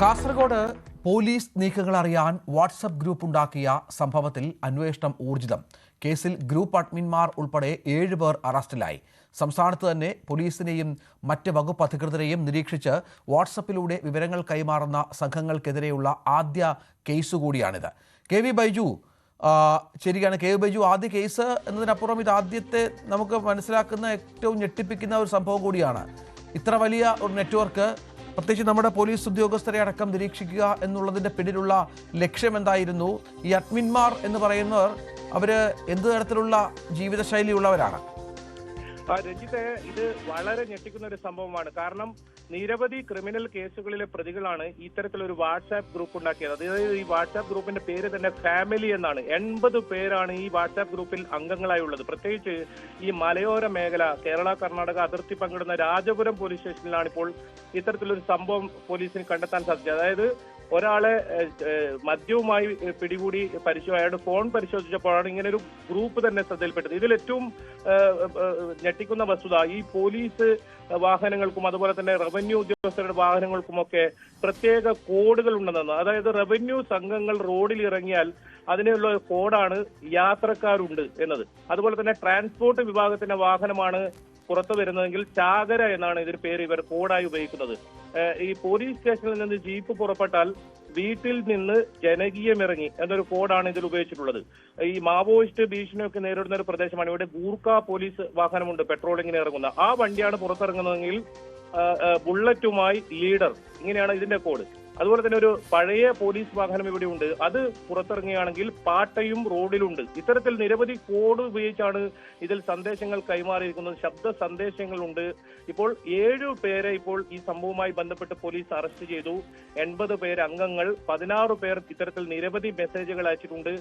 Kasaragod police നീക്കങ്ങൾ അറിയാൻ WhatsApp group ഉണ്ടാക്കിയ സംഭവത്തിൽ അന്വേഷണം ഊർജിതം. കേസിൽ ഗ്രൂപ്പ് അഡ്മിൻമാർ ഉൾപ്പെടെ ഏഴ് പേർ അറസ്റ്റിലായി. സംസ്ഥാനത്ത് തന്നെ പോലീസിനെയും മറ്റ് വകുപ്പ് അധികൃതരെയും നിരീക്ഷിച്ച് വാട്സപ്പിലൂടെ വിവരങ്ങൾ കൈമാറുന്ന സംഘങ്ങൾക്കെതിരെയുള്ള ആദ്യ കേസ് കൂടിയാണിത്. കെ വി ബൈജു ശരിയാണ്. കെ വി ബൈജു ആദ്യ കേസ് എന്നതിനപ്പുറം ഇത് ആദ്യത്തെ നമുക്ക് മനസ്സിലാക്കുന്ന ഏറ്റവും ഞെട്ടിപ്പിക്കുന്ന ഒരു സംഭവം കൂടിയാണ്. ഇത്ര വലിയ ഒരു നെറ്റ്വർക്ക് പ്രത്യേകിച്ച് നമ്മുടെ പോലീസ് ഉദ്യോഗസ്ഥരെ അടക്കം നിരീക്ഷിക്കുക എന്നുള്ളതിന്റെ പിന്നിലുള്ള ലക്ഷ്യം എന്തായിരുന്നു? ഈ അഡ്മിന്മാർ എന്ന് പറയുന്നവർ അവർ എന്ത് തരത്തിലുള്ള ജീവിതശൈലിയുള്ളവരാണ്? രഞ്ജിത്തെ ഇത് വളരെ ഞെട്ടിക്കുന്ന ഒരു സംഭവമാണ്. കാരണം നിരവധി ക്രിമിനൽ കേസുകളിലെ പ്രതികളാണ് ഇത്തരത്തിലൊരു വാട്സാപ്പ് ഗ്രൂപ്പ് ഉണ്ടാക്കിയത്. അതായത് ഈ വാട്സാപ്പ് ഗ്രൂപ്പിന്റെ പേര് തന്നെ ഫാമിലി എന്നാണ്. എൺപത് പേരാണ് ഈ വാട്സാപ്പ് ഗ്രൂപ്പിൽ അംഗങ്ങളായി ഉള്ളത്. പ്രത്യേകിച്ച് ഈ മലയോര മേഖല കേരള കർണാടക അതിർത്തി പങ്കിടുന്ന രാജപുരം പോലീസ് സ്റ്റേഷനിലാണ് ഇപ്പോൾ ഇത്തരത്തിലൊരു സംഭവം പോലീസിന് കണ്ടെത്താൻ സാധിച്ചത്. അതായത് ഒരാളെ മദ്യവുമായി പിടികൂടി പരിശോ അയാളുടെ ഫോൺ പരിശോധിച്ചപ്പോഴാണ് ഇങ്ങനെ ഒരു ഗ്രൂപ്പ് തന്നെ ശ്രദ്ധയിൽപ്പെട്ടത്. ഇതിൽ ഏറ്റവും ഞെട്ടിക്കുന്ന വസ്തുത ഈ പോലീസ് വാഹനങ്ങൾക്കും അതുപോലെ തന്നെ റവന്യൂ ഉദ്യോഗസ്ഥരുടെ വാഹനങ്ങൾക്കുമൊക്കെ പ്രത്യേക കോഡുകൾ ഉണ്ടെന്നാണ്. അതായത് റവന്യൂ സംഘങ്ങൾ റോഡിൽ ഇറങ്ങിയാൽ അതിനുള്ള കോഡാണ് യാത്രക്കാരുണ്ട് എന്നത്. അതുപോലെ തന്നെ ട്രാൻസ്പോർട്ട് വിഭാഗത്തിന്റെ വാഹനമാണ് പുറത്തു വരുന്നതെങ്കിൽ ചാകര എന്നാണ് ഇതിന് പേര് ഇവർ കോഡായി ഉപയോഗിക്കുന്നത്. ഈ പോലീസ് സ്റ്റേഷനിൽ നിന്ന് ജീപ്പ് പുറപ്പെട്ടാൽ വീട്ടിൽ നിന്ന് ജനകീയമിറങ്ങി എന്നൊരു കോഡാണ് ഇതിൽ ഉപയോഗിച്ചിട്ടുള്ളത്. ഈ മാവോയിസ്റ്റ് ഭീഷണിയൊക്കെ നേരിടുന്ന ഒരു പ്രദേശമാണ്. ഇവിടെ ഗൂർഖ പോലീസ് വാഹനമുണ്ട് പെട്രോളിങ്ങിന് ഇറങ്ങുന്ന. ആ വണ്ടിയാണ് പുറത്തിറങ്ങുന്നതെങ്കിൽ ബുള്ളറ്റുമായി ലീഡർ. ഇങ്ങനെയാണ് ഇതിന്റെ കോഡ്. അതുപോലെ തന്നെ ഒരു പഴയ പോലീസ് വാഹനം ഇവിടെ ഉണ്ട്. അത് പുറത്തിറങ്ങുകയാണെങ്കിൽ പാട്ടയും റോഡിലുണ്ട്. ഇത്തരത്തിൽ നിരവധി കോഡ് ഉപയോഗിച്ചാണ് ഇതിൽ സന്ദേശങ്ങൾ കൈമാറിയിരിക്കുന്നത്. ശബ്ദ സന്ദേശങ്ങളുണ്ട്. ഇപ്പോൾ ഏഴു പേരെ ഇപ്പോൾ ഈ സംഭവവുമായി ബന്ധപ്പെട്ട് പോലീസ് അറസ്റ്റ് ചെയ്തു. എൺപത് പേര് അംഗങ്ങൾ പതിനാറ് പേർ ഇത്തരത്തിൽ നിരവധി മെസ്സേജുകൾ അയച്ചിട്ടുണ്ട്.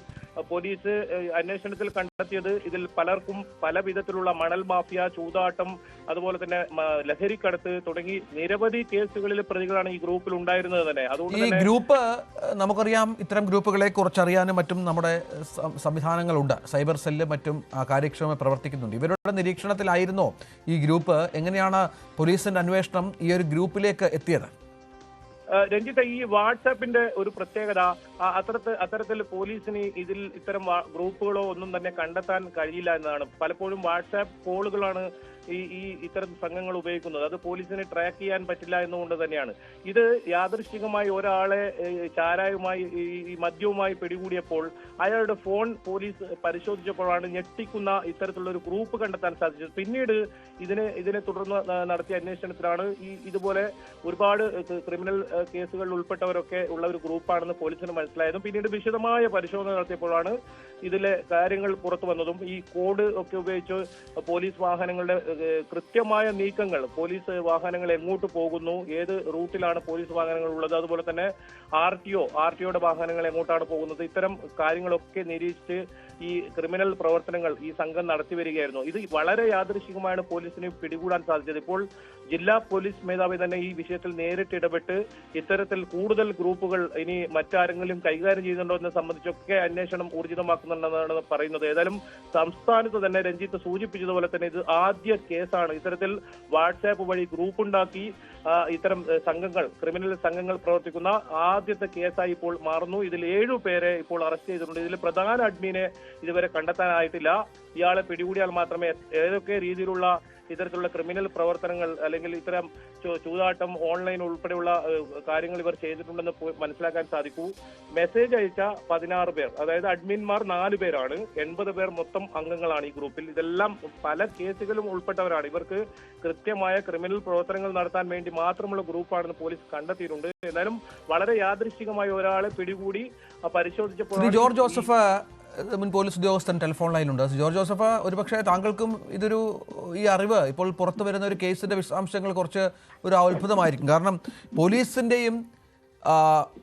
പോലീസ് അന്വേഷണത്തിൽ കണ്ടെത്തിയത് ഇതിൽ പലർക്കും പല വിധത്തിലുള്ള മണൽ മാഫിയ ചൂതാട്ടം അതുപോലെ തന്നെ ലഹരിക്കടത്ത് തുടങ്ങി നിരവധി കേസുകളിൽ പ്രതികളാണ് ഈ ഗ്രൂപ്പിൽ ഉണ്ടായിരുന്നത് തന്നെ. അതുകൊണ്ട് ഈ ഗ്രൂപ്പ് നമുക്കറിയാം ഇത്തരം ഗ്രൂപ്പുകളെ കുറിച്ചറിയാനും മറ്റും നമ്മുടെ സംവിധാനങ്ങളുണ്ട്. സൈബർ സെല്ല് മറ്റും ആ, കാര്യക്ഷമമായി പ്രവർത്തിക്കുന്നുണ്ട്. ഇവരുടെ നിരീക്ഷണത്തിലായിരുന്നോ ഈ ഗ്രൂപ്പ്. എങ്ങനെയാണ് പോലീസിന്റെ അന്വേഷണം ഈ ഒരു ഗ്രൂപ്പിലേക്ക് എത്തിയത്? രഞ്ജിത്ത് ഈ വാട്സാപ്പിന്റെ ഒരു പ്രത്യേകത അത്തരത്തിൽ അത്തരത്തിൽ പോലീസിന് ഇതിൽ ഇത്തരം ഗ്രൂപ്പുകളോ ഒന്നും തന്നെ കണ്ടെത്താൻ കഴിയില്ല എന്നതാണ് പലപ്പോഴും വാട്സാപ്പ് കോളുകളാണ് ഈ ഈ ഇത്തരം സംഘങ്ങൾ ഉപയോഗിക്കുന്നത്. അത് പോലീസിന് ട്രാക്ക് ചെയ്യാൻ പറ്റില്ല എന്നുകൊണ്ട് തന്നെയാണ്. ഇത് യാദൃശ്ചികമായി ഒരാളെ ചാരായുമായി ഈ മദ്യവുമായി പിടികൂടിയപ്പോൾ അയാളുടെ ഫോൺ പോലീസ് പരിശോധിച്ചപ്പോഴാണ് ഞെട്ടിക്കുന്ന ഇത്തരത്തിലുള്ള ഒരു ഗ്രൂപ്പ് കണ്ടെത്താൻ സാധിച്ചത്. പിന്നീട് ഇതിനെ ഇതിനെ തുടർന്ന് നടത്തിയ അന്വേഷണത്തിലാണ് ഈ ഇതുപോലെ ഒരുപാട് ക്രിമിനൽ കേസുകളിൽ ഉൾപ്പെട്ടവരൊക്കെ ഉള്ള ഒരു ഗ്രൂപ്പാണെന്ന് പോലീസിന് മനസ്സിലായതും പിന്നീട് വിശദമായ പരിശോധന നടത്തിയപ്പോഴാണ് ഇതിലെ കാര്യങ്ങൾ പുറത്തു വന്നതും. ഈ കോഡ് ഒക്കെ ഉപയോഗിച്ച് പോലീസ് വാഹനങ്ങളുടെ കൃത്യമായ നീക്കങ്ങൾ പോലീസ് വാഹനങ്ങൾ എങ്ങോട്ട് പോകുന്നു ഏത് റൂട്ടിലാണ് പോലീസ് വാഹനങ്ങൾ ഉള്ളത് അതുപോലെ തന്നെ R T O R T ഒയുടെ വാഹനങ്ങൾ എങ്ങോട്ടാണ് പോകുന്നത് ഇത്തരം കാര്യങ്ങളൊക്കെ നിരീക്ഷിച്ച് ഈ ക്രിമിനൽ പ്രവർത്തനങ്ങൾ ഈ സംഘം നടത്തി വരികയായിരുന്നു. ഇത് വളരെ യാദൃശികമായാണ് പോലീസിനെ പിടികൂടാൻ സാധിച്ചത്. ഇപ്പോൾ ജില്ലാ പോലീസ് മേധാവി തന്നെ ഈ വിഷയത്തിൽ നേരിട്ട് ഇടപെട്ട് ഇത്തരത്തിൽ കൂടുതൽ ഗ്രൂപ്പുകൾ ഇനി മറ്റാരെങ്കിലും കൈകാര്യം ചെയ്യുന്നുണ്ടോ എന്നെ സംബന്ധിച്ചൊക്കെ അന്വേഷണം ഊർജിതമാക്കുന്നുണ്ടെന്നാണ് പറയുന്നത്. ഏതായാലും സംസ്ഥാനത്ത് തന്നെ രഞ്ജിത്ത് സൂചിപ്പിച്ചതുപോലെ തന്നെ ഇത് ആദ്യ കേസാണ്. ഇത്തരത്തിൽ വാട്സാപ്പ് വഴി ഗ്രൂപ്പ് ഉണ്ടാക്കി ഇത്തരം സംഘങ്ങൾ ക്രിമിനൽ സംഘങ്ങൾ പ്രവർത്തിക്കുന്ന ആദ്യത്തെ കേസായി ഇപ്പോൾ മാറുന്നു. ഇതിൽ ഏഴു പേരെ ഇപ്പോൾ അറസ്റ്റ് ചെയ്തിട്ടുണ്ട്. ഇതിൽ പ്രധാന അഡ്മിനെ ഇതുവരെ കണ്ടെത്താനായിട്ടില്ല. ഇയാളെ പിടികൂടിയാൽ മാത്രമേ ഏതൊക്കെ രീതിയിലുള്ള ഇത്തരത്തിലുള്ള ക്രിമിനൽ പ്രവർത്തനങ്ങൾ അല്ലെങ്കിൽ ഇത്തരം ചൂതാട്ടം ഓൺലൈൻ ഉൾപ്പെടെയുള്ള കാര്യങ്ങൾ ഇവർ ചെയ്തിട്ടുണ്ടെന്ന് മനസ്സിലാക്കാൻ സാധിക്കൂ. മെസ്സേജ് അയച്ച പതിനാറ് പേർ അതായത് അഡ്മിൻമാർ നാല് പേരാണ്. എൺപത് പേർ മൊത്തം അംഗങ്ങളാണ് ഈ ഗ്രൂപ്പിൽ. ഇതെല്ലാം പല കേസുകളും ഉൾപ്പെട്ടവരാണ്. ഇവർക്ക് കൃത്യമായ ക്രിമിനൽ പ്രവർത്തനങ്ങൾ നടത്താൻ വേണ്ടി മാത്രമുള്ള ഗ്രൂപ്പാണെന്ന് പോലീസ് കണ്ടെത്തിയിട്ടുണ്ട്. എന്നാലും വളരെ യാദൃശ്ചികമായി ഒരാളെ പിടികൂടി പരിശോധിച്ചപ്പോൾ ജോർജ് ജോസഫ് മുൻ പോലീസ് ഉദ്യോഗസ്ഥൻ ടെലിഫോൺ ലൈനുണ്ട് ജോർജ് ജോസഫ് ഒരുപക്ഷെ താങ്കൾക്കും ഇതൊരു ഈ അറിവ് ഇപ്പോൾ പുറത്തു വരുന്ന ഒരു കേസിന്റെ വിശദാംശങ്ങൾ കുറച്ച് ഒരു അത്ഭുതമായിരിക്കും. കാരണം പോലീസിന്റെയും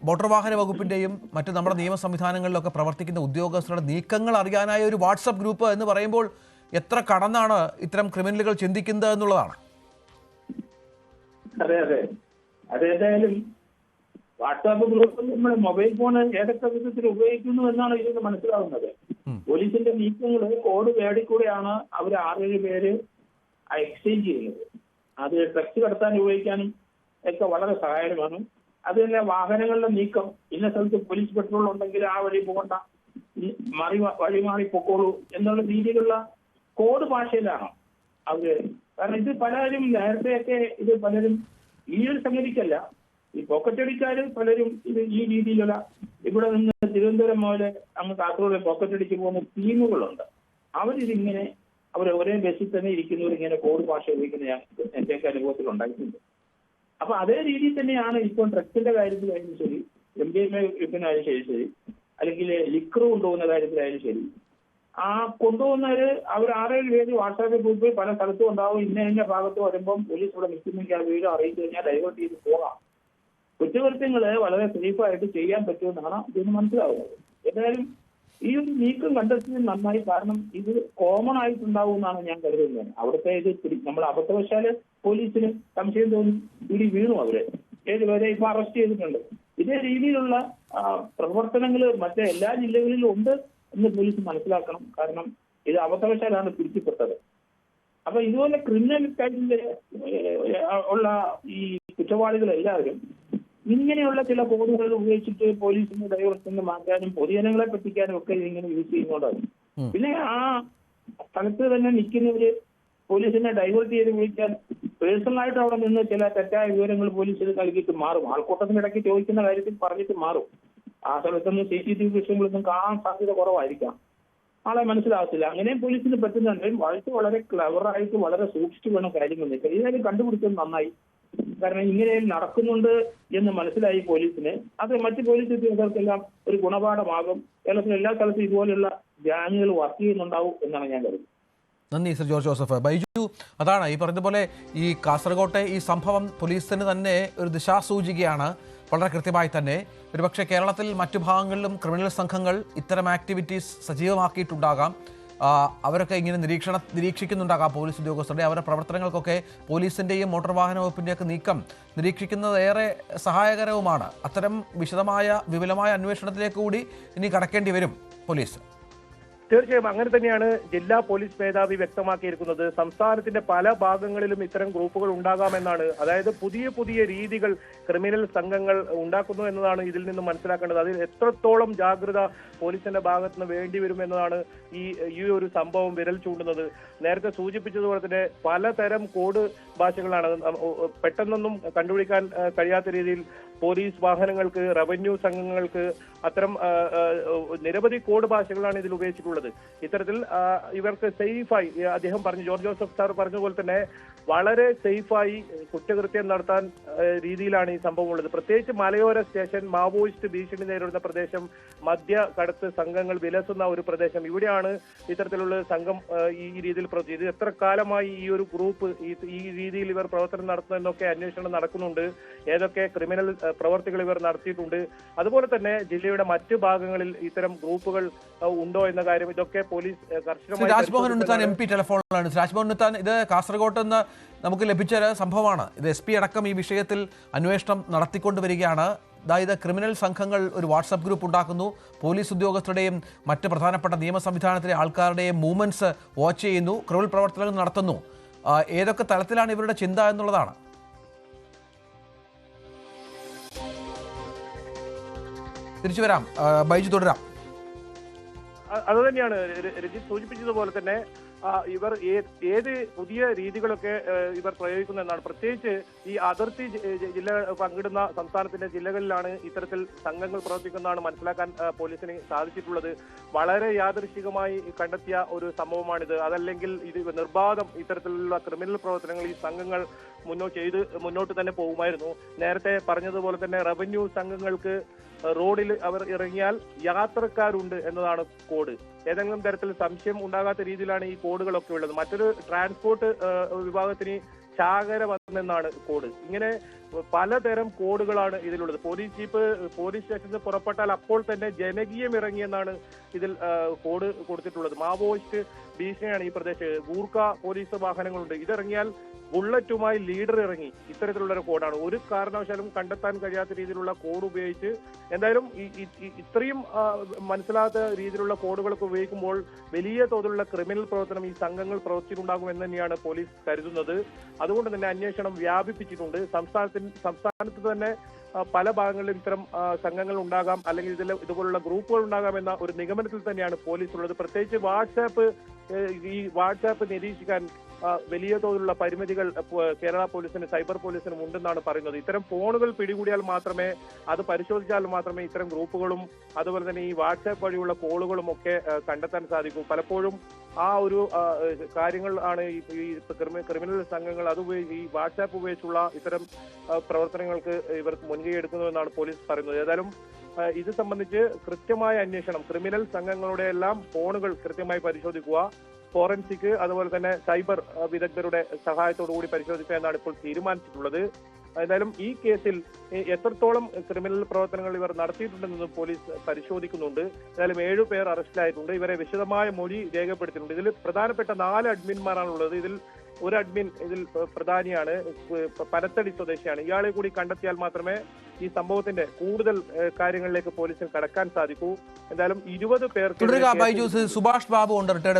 മോട്ടോർ വാഹന വകുപ്പിന്റെയും മറ്റ് നമ്മുടെ നിയമ സംവിധാനങ്ങളിലൊക്കെ പ്രവർത്തിക്കുന്ന ഉദ്യോഗസ്ഥരുടെ നീക്കങ്ങൾ അറിയാനായ ഒരു വാട്സപ്പ് ഗ്രൂപ്പ് എന്ന് പറയുമ്പോൾ എത്ര കടന്നാണ് ഇത്തരം ക്രിമിനലുകൾ ചിന്തിക്കുന്നത് എന്നുള്ളതാണ്. അതെ അതെ. അതേതായാലും വാട്സാപ്പ് ഗ്രൂപ്പ് നമ്മുടെ മൊബൈൽ ഫോൺ ഏതൊക്കെ വിധത്തിൽ ഉപയോഗിക്കുന്നു എന്നാണ് ഇതിന് മനസ്സിലാവുന്നത്. പോലീസിന്റെ നീക്കങ്ങൾ കോഡ് വേടിക്കൂടെയാണ് അവർ ആറേഴ് പേര് എക്സ്ചേഞ്ച് ചെയ്യുന്നത്. അത് ഡ്രഗ്സ് കടത്താൻ ഉപയോഗിക്കാനും ഒക്കെ വളരെ സഹായകമാണ് അത് തന്നെ വാഹനങ്ങളുടെ നീക്കം. ഇന്ന സ്ഥലത്ത് പോലീസ് പെട്രോൾ ഉണ്ടെങ്കിൽ ആ വഴി പോകണ്ട. മറി വഴി മാറി പൊക്കോളൂ എന്നുള്ള രീതിയിലുള്ള കോഡ് ഭാഷയിലാണ് അവർ കാരണം ഇത് പലരും നേരത്തെയൊക്കെ ഇത് പലരും ഈ ഒരു സംഗതിക്കല്ല. ഈ പോക്കറ്റടിക്കാര് പലരും ഇത് ഈ രീതിയിലുള്ള ഇവിടെ നിന്ന് തിരുവനന്തപുരം മുതൽ അങ്ങ് കാസർഗോഡ് പോക്കറ്റടിച്ച് പോകുന്ന ടീമുകളുണ്ട്. അവരിതിങ്ങനെ അവർ ഒരേ ബസ്സിൽ തന്നെ ഇരിക്കുന്നവർ ഇങ്ങനെ കോഡ് ഭാഷ ഉപയോഗിക്കുന്ന ഞാൻ എന്റെയൊക്കെ അനുഭവത്തിൽ ഉണ്ടായിട്ടുണ്ട്. അപ്പൊ അതേ രീതിയിൽ തന്നെയാണ് ഇപ്പോൾ ഡ്രഗ്സിന്റെ കാര്യത്തിലായാലും ശരി എം ഡി എം എ വിൽക്കുന്നതായാലും ശരി ശരി അല്ലെങ്കിൽ ലിക്കർ കൊണ്ടുപോകുന്ന കാര്യത്തിലായാലും ശരി ആ കൊണ്ടുപോകുന്നവര് അവർ ആറേഴ് പേര് വാട്സാപ്പിൽ ഗ്രൂപ്പിൽ പല സ്ഥലത്തും ഉണ്ടാവും. ഇന്ന ഇന്ന ഭാഗത്ത് വരുമ്പം പോലീസ് ഇവിടെ നിൽക്കുന്നെങ്കിൽ ആ വീട് അറിയിച്ചു കഴിഞ്ഞാൽ ഡൈവേർട്ട് ചെയ്ത് പോകാം. കുറ്റകൃത്യങ്ങൾ വളരെ സേഫായിട്ട് ചെയ്യാൻ പറ്റുമെന്നാണ് ഇതിന് മനസ്സിലാവുന്നത്. എന്തായാലും ഈ ഒരു നീക്കം കണ്ടെത്തിയത് നന്നായി. കാരണം ഇത് കോമൺ ആയിട്ടുണ്ടാവും എന്നാണ് ഞാൻ കരുതുന്നത്. അവിടുത്തെ ഇത് നമ്മൾ അബദ്ധവശാൽ പോലീസിന് സംശയം തോന്നി ഇടി വീണു അവർ. ഏഴുപേരെ ഇപ്പൊ അറസ്റ്റ് ചെയ്തിട്ടുണ്ട്. ഇതേ രീതിയിലുള്ള പ്രവർത്തനങ്ങൾ മറ്റേ എല്ലാ ജില്ലകളിലും ഉണ്ട്. എന്ന് പോലീസ് മനസ്സിലാക്കണം. കാരണം ഇത് അബദ്ധവശാലാണ് പിടിക്കപ്പെട്ടത്. അപ്പൊ ഇതുപോലെ ക്രിമിനൽ കാര്യത്തിൽ ഉള്ള ഈ കുറ്റവാളികൾ എല്ലാവരും ഇങ്ങനെയുള്ള ചില കോഡുകൾ ഉപയോഗിച്ചിട്ട് പോലീസിന് ഡൈവർഷന് മാറ്റാനും പൊതുജനങ്ങളെ പറ്റിക്കാനും ഒക്കെ ഇങ്ങനെ യൂസ് ചെയ്യുന്നതാണ് പിന്നെ ആ സ്ഥലത്ത് തന്നെ നിൽക്കുന്നവര് പോലീസിനെ ഡൈവേർട്ട് ചെയ്ത് വിളിക്കാൻ പേഴ്സണലായിട്ട് അവിടെ നിന്ന് ചില തെറ്റായ വിവരങ്ങൾ പോലീസിന് നൽകിയിട്ട് മാറും. ആൾക്കൂട്ടത്തിനിടയ്ക്ക് ചോദിക്കുന്ന കാര്യത്തിൽ പറഞ്ഞിട്ട് മാറും. ആ സ്ഥലത്തൊന്നും സി സി ടി വി ദൃശ്യങ്ങളൊന്നും കാണാൻ സാധ്യത കുറവായിരിക്കാം. ആളെ മനസ്സിലാകത്തില്ല. അങ്ങനെയും പോലീസിന് പറ്റുന്നുണ്ട് വളരെ വളരെ ക്ലവറായിട്ട് വളരെ സൂക്ഷിച്ചു വേണം കാര്യങ്ങൾ നീക്കാൻ. കണ്ടുപിടിച്ചത് നന്നായി. കാരണം ഇങ്ങനെ നടക്കുന്നുണ്ട് എന്ന് മനസ്സിലായി പോലീസിന്. അത് മറ്റ് പോലീസ് ഉദ്യോഗസ്ഥർക്കെല്ലാം ഒരു ഗുണപാഠമാകും. കേരളത്തിലെ എല്ലാ സ്ഥലത്തും ഇതുപോലെയുള്ള ഗ്യാങ്ങുകൾ വർക്ക് ചെയ്യുന്നുണ്ടാവും എന്നാണ് ഞാൻ കരുതുന്നത്. നന്ദി സർ ജോർജ് ജോസഫ്. ബൈജു അതാണ് ഈ പറഞ്ഞതുപോലെ ഈ കാസർഗോട്ടെ ഈ സംഭവം പോലീസിന് തന്നെ ഒരു ദിശാസൂചികയാണ്. വളരെ കൃത്യമായി തന്നെ ഒരുപക്ഷെ കേരളത്തിൽ മറ്റു ഭാഗങ്ങളിലും ക്രിമിനൽ സംഘങ്ങൾ ഇത്തരം ആക്ടിവിറ്റീസ് സജീവമാക്കിയിട്ടുണ്ടാകാം. അവരൊക്കെ ഇങ്ങനെ നിരീക്ഷണ നിരീക്ഷിക്കുന്നുണ്ടാകാം പോലീസ് ഉദ്യോഗസ്ഥരുടെ അവരുടെ പ്രവർത്തനങ്ങൾക്കൊക്കെ പോലീസിന്റെയും മോട്ടോർ വാഹന വകുപ്പിന്റെയൊക്കെ നീക്കം നിരീക്ഷിക്കുന്നത് ഏറെ സഹായകരവുമാണ്. അത്തരം വിശദമായ വിപുലമായ അന്വേഷണത്തിലേക്ക് കൂടി ഇനി കടക്കേണ്ടി വരും പോലീസ്. തീർച്ചയായും അങ്ങനെ തന്നെയാണ് ജില്ലാ പോലീസ് മേധാവി വ്യക്തമാക്കിയിരിക്കുന്നത്. സംസ്ഥാനത്തിന്റെ പല ഭാഗങ്ങളിലും ഇത്തരം ഗ്രൂപ്പുകൾ ഉണ്ടാകാമെന്നാണ്. അതായത് പുതിയ പുതിയ രീതികൾ ക്രിമിനൽ സംഘങ്ങൾ ഉണ്ടാക്കുന്നു എന്നതാണ് ഇതിൽ നിന്ന് മനസ്സിലാക്കേണ്ടത്. അതിൽ എത്രത്തോളം ജാഗ്രത പോലീസിന്റെ ഭാഗത്ത് നിന്ന് വേണ്ടി വരും എന്നതാണ് ഈ ഈ ഒരു സംഭവം വിരൽ ചൂണ്ടുന്നത്. നേരത്തെ സൂചിപ്പിച്ചതുപോലെ തന്നെ പലതരം കോഡ് ഭാഷകളാണ്. പെട്ടെന്നൊന്നും കണ്ടുപിടിക്കാൻ കഴിയാത്ത രീതിയിൽ പോലീസ് വാഹനങ്ങൾക്ക് റവന്യൂ സംഘങ്ങൾക്ക് അത്തരം നിരവധി കോഡ് ഭാഷകളാണ് ഇതിൽ ഉപയോഗിച്ചിട്ടുള്ളത്. ഇത്തരത്തിൽ ആ, ഇവർക്ക് സേഫായി അദ്ദേഹം പറഞ്ഞു ജോർജ് ജോസഫ് സാർ പറഞ്ഞ പോലെ തന്നെ വളരെ സേഫായി കുറ്റകൃത്യം നടത്താൻ രീതിയിലാണ് ഈ സംഭവം ഉള്ളത് പ്രത്യേകിച്ച് മലയോര സ്റ്റേഷൻ മാവോയിസ്റ്റ് ഭീഷണി നേരിടുന്ന പ്രദേശം മദ്യ കടത്ത് സംഘങ്ങൾ വിലസുന്ന ഒരു പ്രദേശം. ഇവിടെയാണ് ഇത്തരത്തിലുള്ള സംഘം ഈ രീതിയിൽ പ്രവർത്തി ഇത് എത്ര കാലമായി ഈ ഒരു ഗ്രൂപ്പ് ഈ രീതിയിൽ ഇവർ പ്രവർത്തനം നടത്തുന്നു എന്നൊക്കെ അന്വേഷണം നടക്കുന്നുണ്ട്. ഏതൊക്കെ ക്രിമിനൽ പ്രവർത്തികൾ ഇവർ നടത്തിയിട്ടുണ്ട്. അതുപോലെ തന്നെ ജില്ലയുടെ മറ്റു ഭാഗങ്ങളിൽ ഇത്തരം ഗ്രൂപ്പുകൾ ഉണ്ടോ എന്ന കാര്യം ഇതൊക്കെ പോലീസ് കർശനമായി രാജ്മോഹൻ ഉണ്ണിത്താൻ എം. പി ടെലിഫോണിലാണ് രാജ്മോഹൻ ഉണ്ണിത്താൻ ഇത് കാസർഗോട്ട് നിന്ന് നമുക്ക് ലഭിച്ച ഒരു സംഭവമാണ്. ഇത് എസ് പി അടക്കം ഈ വിഷയത്തിൽ അന്വേഷണം നടത്തിക്കൊണ്ട് വരികയാണ് അതായത് ക്രിമിനൽ സംഘങ്ങൾ ഒരു വാട്സപ്പ് ഗ്രൂപ്പ് ഉണ്ടാക്കുന്നു. പോലീസ് ഉദ്യോഗസ്ഥരുടെയും മറ്റ് പ്രധാനപ്പെട്ട നിയമ സംവിധാനത്തിലെ ആൾക്കാരുടെയും മൂവ്മെന്റ്സ് വാച്ച് ചെയ്യുന്നു. ക്രിമിനൽ പ്രവർത്തനങ്ങൾ നടത്തുന്നു. ഏതൊക്കെ തലത്തിലാണ് ഇവരുടെ ചിന്ത എന്നുള്ളതാണ്. തിരിച്ചു വരാം. ബൈജു തുടരാം. അത് തന്നെയാണ് രജിത് സൂചിപ്പിച്ചതുപോലെ തന്നെ ഇവർ ഏത് പുതിയ രീതികളൊക്കെ ഇവർ പ്രയോഗിക്കുന്നു എന്നാണ് പ്രത്യേകിച്ച് ഈ അതിർത്തി ജില്ല പങ്കിടുന്ന സംസ്ഥാനത്തിന്റെ ജില്ലകളിലാണ് ഇത്തരത്തിൽ സംഘങ്ങൾ പ്രവർത്തിക്കുന്നതാണ് മനസ്സിലാക്കാൻ പോലീസിന് സാധിച്ചിട്ടുള്ളത്. വളരെ യാദൃശികമായി കണ്ടെത്തിയ ഒരു സംഭവമാണിത്. അതല്ലെങ്കിൽ ഇത് നിർബാധം ഇത്തരത്തിലുള്ള ക്രിമിനൽ പ്രവർത്തനങ്ങൾ ഈ സംഘങ്ങൾ മുന്നോട്ട് ചെയ്ത് മുന്നോട്ട് തന്നെ പോകുമായിരുന്നു. നേരത്തെ പറഞ്ഞതുപോലെ തന്നെ റവന്യൂ സംഘങ്ങൾക്ക് റോഡിൽ അവർ ഇറങ്ങിയാൽ യാത്രക്കാരുണ്ട് എന്നതാണ് കോഡ്. ഏതെങ്കിലും തരത്തിൽ സംശയം ഉണ്ടാകാത്ത രീതിയിലാണ് ഈ കോഡുകളൊക്കെ ഉള്ളത്. മറ്റൊരു ട്രാൻസ്പോർട്ട് വിഭാഗത്തിന് ചാകര വന്നെന്നാണ് കോഡ്. ഇങ്ങനെ പലതരം കോഡുകളാണ് ഇതിലുള്ളത്. പോലീസ് ജീപ്പ് പോലീസ് സ്റ്റേഷനിൽ പുറപ്പെട്ടാൽ അപ്പോൾ തന്നെ ജനകീയം ഇറങ്ങിയെന്നാണ് ഇതിൽ കോഡ് കൊടുത്തിട്ടുള്ളത്. മാവോയിസ്റ്റ് ഭീഷണിയാണ് ഈ പ്രദേശത്ത് ഗൂർഖ പോലീസ് വാഹനങ്ങളുണ്ട്. ഇതിറങ്ങിയാൽ ബുള്ളറ്റുമായി ലീഡർ ഇറങ്ങി ഇത്തരത്തിലുള്ള ഒരു കോഡാണ്. ഒരു കാരണവശാലും കണ്ടെത്താൻ കഴിയാത്ത രീതിയിലുള്ള കോഡ് ഉപയോഗിച്ച് എന്തായാലും ഇത്രയും മനസ്സിലാത്ത രീതിയിലുള്ള കോഡുകളൊക്കെ ഉപയോഗിക്കുമ്പോൾ വലിയ തോതിലുള്ള ക്രിമിനൽ പ്രവർത്തനം ഈ സംഘങ്ങൾ പ്രവർത്തിച്ചിട്ടുണ്ടാകുമെന്ന് തന്നെയാണ് പോലീസ് കരുതുന്നത്. അതുകൊണ്ട് തന്നെ അന്വേഷണം വ്യാപിപ്പിച്ചിട്ടുണ്ട്. സംസ്ഥാനത്തിന് സംസ്ഥാനത്ത് തന്നെ പല ഭാഗങ്ങളിലും ഇത്തരം സംഘങ്ങൾ ഉണ്ടാകാം അല്ലെങ്കിൽ ഇതിൽ ഇതുപോലുള്ള ഗ്രൂപ്പുകൾ ഉണ്ടാകാം എന്ന ഒരു നിഗമനത്തിൽ തന്നെയാണ് പോലീസ് ഉള്ളത്. പ്രത്യേകിച്ച് വാട്സാപ്പ് ഈ വാട്സാപ്പ് നിരീക്ഷിക്കാൻ വലിയ തോതിലുള്ള പരിമിതികൾ കേരള പോലീസിന് സൈബർ പോലീസിനും ഉണ്ടെന്നാണ് പറയുന്നത്. ഇത്തരം ഫോണുകൾ പിടികൂടിയാൽ മാത്രമേ അത് പരിശോധിച്ചാൽ മാത്രമേ ഇത്തരം ഗ്രൂപ്പുകളും അതുപോലെ തന്നെ ഈ വാട്സാപ്പ് വഴിയുള്ള കോളുകളും ഒക്കെ കണ്ടെത്താൻ സാധിക്കൂ. പലപ്പോഴും ആ ഒരു കാര്യങ്ങൾ ആണ് ഈ ക്രിമിനൽ സംഘങ്ങൾ അത് ഈ വാട്സാപ്പ് ഉപയോഗിച്ചുള്ള ഇത്തരം പ്രവർത്തനങ്ങൾക്ക് ഇവർക്ക് മുൻകൈ എടുക്കുന്നുവെന്നാണ് പോലീസ് പറയുന്നത്. ഏതായാലും ഇത് സംബന്ധിച്ച് കൃത്യമായ അന്വേഷണം ക്രിമിനൽ സംഘങ്ങളുടെ എല്ലാം ഫോണുകൾ കൃത്യമായി പരിശോധിക്കുക. ഫോറൻസിക് അതുപോലെ തന്നെ സൈബർ വിദഗ്ധരുടെ സഹായത്തോടു കൂടി പരിശോധിക്കുക എന്നാണ് ഇപ്പോൾ തീരുമാനിച്ചിട്ടുള്ളത്. എന്തായാലും ഈ കേസിൽ എത്രത്തോളം ക്രിമിനൽ പ്രവർത്തനങ്ങൾ ഇവർ നടത്തിയിട്ടുണ്ടെന്നും പോലീസ് പരിശോധിക്കുന്നുണ്ട്. എന്തായാലും ഏഴു പേർ അറസ്റ്റിലായിട്ടുണ്ട്. ഇവരെ വിശദമായ മൊഴി രേഖപ്പെടുത്തിയിട്ടുണ്ട്. ഇതിൽ പ്രധാനപ്പെട്ട നാല് അഡ്മിന്മാരാണുള്ളത് ഇതിൽ ഒരു അഡ്മിൻ ഇതിൽ പ്ര- പ്രധാനിയാണ് പനത്തടി സ്വദേശിയാണ്. ഇയാളെ കൂടി കണ്ടെത്തിയാൽ മാത്രമേ ഈ സംഭവത്തിന്റെ കൂടുതൽ കാര്യങ്ങളിലേക്ക് പോലീസിന് കടക്കാൻ സാധിക്കൂ. എന്തായാലും ഇരുപത് പേർക്ക് സുഭാഷ് ബാബു ഉണ്ട്. റിട്ടയർഡ്